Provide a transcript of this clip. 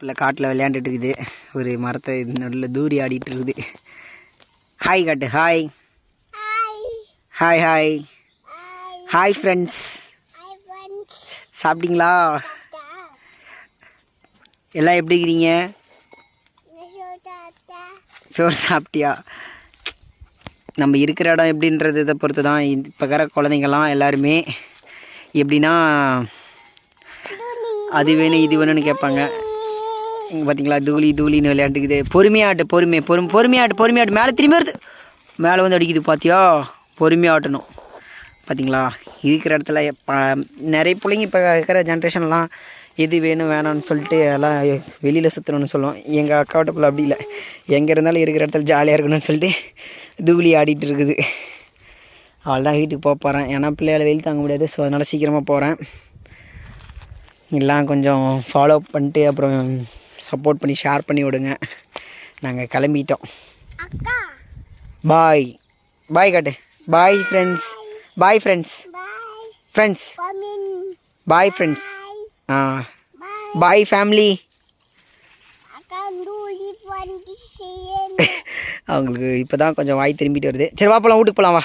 பிள்ளை காட்டில் விளையாண்டுட்டு இருக்குது ஒரு மரத்தை நடுவில் தூரி ஆடிட்டு இருக்குது ஹாய் காட்டு hi hi hi hi friends சாப்பிட்டீங்களா? எல்லாம் எப்படி இருக்கிறீங்க? சோறு சாப்பிட்டியா? நம்ம இருக்கிற இடம் எப்படின்றது இதை பொறுத்து தான் இப்போ இருக்கிற குழந்தைங்கள்லாம் எல்லாருமே எப்படின்னா அது வேணும் இது வேணும்னு கேட்பாங்க. இங்கே பார்த்தீங்களா தூளி தூளின்னு விளையாண்டுக்குது? பொறுமையாட்டு பொறுமை பொறுமை பொறுமையாட்டு பொறுமையாட்டு. மேலே திரும்பி வருது. மேலே வந்து அடிக்குது பார்த்தியா பொறுமையாட்டணும். பார்த்தீங்களா இருக்கிற இடத்துல ப- நிறைய பிள்ளைங்க இப்போ இருக்கிற ஜென்ரேஷன்லாம் எது வேணும் வேணாம்னு சொல்லிட்டு எல்லாம் வெளியில் சுற்றணும்னு சொல்லுவோம். எங்கள் அக்காவோட பிள்ளை அப்படி இல்லை. எங்கே இருந்தாலும் இருக்கிற இடத்துல ஜாலியாக இருக்கணும்னு சொல்லிட்டு தூளி ஆடிட்டு இருக்குது. அவள் தான் வீட்டுக்கு போக போகிறேன் ஏன்னா பிள்ளையால் வெயில் தாங்க முடியாது. ஸோ அதனால் சீக்கிரமாக போகிறேன் எல்லாம் கொஞ்சம் ஃபாலோ பண்ணிட்டு அப்புறம் சப்போர்ட் பண்ணி ஷேர் பண்ணி விடுங்க. நாங்கள் கிளம்பிட்டோம். பாய் பாய் காட்டு. Bye friends bye friends friends bye friends ah bye family அவங்களுக்கு இப்போ தான் கொஞ்சம் வாய் திரும்பிட்டு வருது. சரி வா போகலாம் வீட்டுக்கு போகலாம் வா.